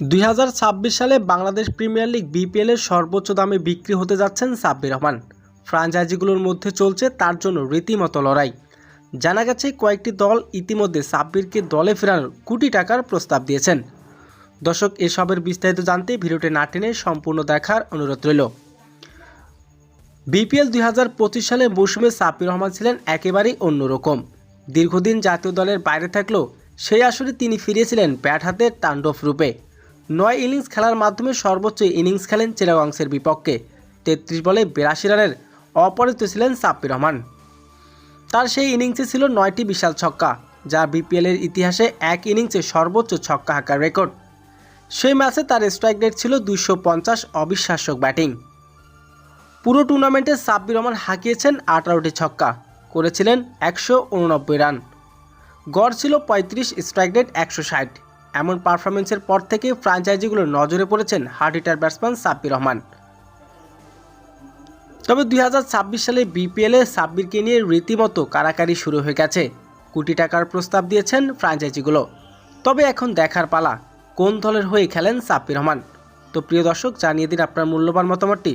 দুই হাজার ছাব্বিশ সালে বাংলাদেশ প্রিমিয়ার লিগ বিপিএল এর সর্বোচ্চ দামে বিক্রি হতে যাচ্ছেন সাব্বির রহমান। ফ্রাঞ্চাইজিগুলোর মধ্যে চলছে তার জন্য রীতিমতো লড়াই। জানা গেছে, কয়েকটি দল ইতিমধ্যে সাব্বিরকে দলে ফেরানোর কোটি টাকার প্রস্তাব দিয়েছেন। দর্শক, এসবের বিস্তারিত জানতে ভিডিওটি না টেনে সম্পূর্ণ দেখার অনুরোধ রইল। বিপিএল দুই হাজার পঁচিশ সালে মৌসুমে সাব্বির রহমান ছিলেন একেবারেই অন্যরকম। দীর্ঘদিন জাতীয় দলের বাইরে থাকলেও সেই আসরে তিনি ফিরিয়েছিলেন ব্যাট হাতের তাণ্ডব রূপে। নয় ইনিংস খেলার মাধ্যমে সর্বোচ্চ ইনিংস খেলেন চিরাগংসের বিপক্ষে। তেত্রিশ বলে বিরাশি রানের অপরাজিত ছিলেন সাব্বির রহমান। তার সেই ইনিংসে ছিল নয়টি বিশাল ছক্কা, যা বিপিএলের ইতিহাসে এক ইনিংসে সর্বোচ্চ ছক্কা হাঁকার রেকর্ড। সেই ম্যাচে তার স্ট্রাইক রেট ছিল দুইশো পঞ্চাশ অবিশ্বাস্য ব্যাটিং। পুরো টুর্নামেন্টে সাব্বির রহমান হাঁকিয়েছেন আঠারোটি ছক্কা, করেছিলেন একশো উননব্বই রান। গড় ছিল পঁয়ত্রিশ, স্ট্রাইক রেট একশো ষাট। এমন পারফরমেন্সের পর থেকে ফ্র্যাঞ্চাইজিগুলোর নজরে পড়েছেন hard hitter batsman Sabbir Rahman. তবে দু হাজার ছাব্বিশ সালে বিপিএলে সাব্বিরকে নিয়ে রীতিমতো কারাকারি শুরু হয়ে গেছে। কোটি টাকার প্রস্তাব দিয়েছেন ফ্র্যাঞ্চাইজিগুলো। তবে এখন দেখার পালা, কোন দলের হয়ে খেলেন সাব্বির রহমান? তো প্রিয় দর্শক, জানিয়ে দিন আপনার মূল্যবান মতামতটি।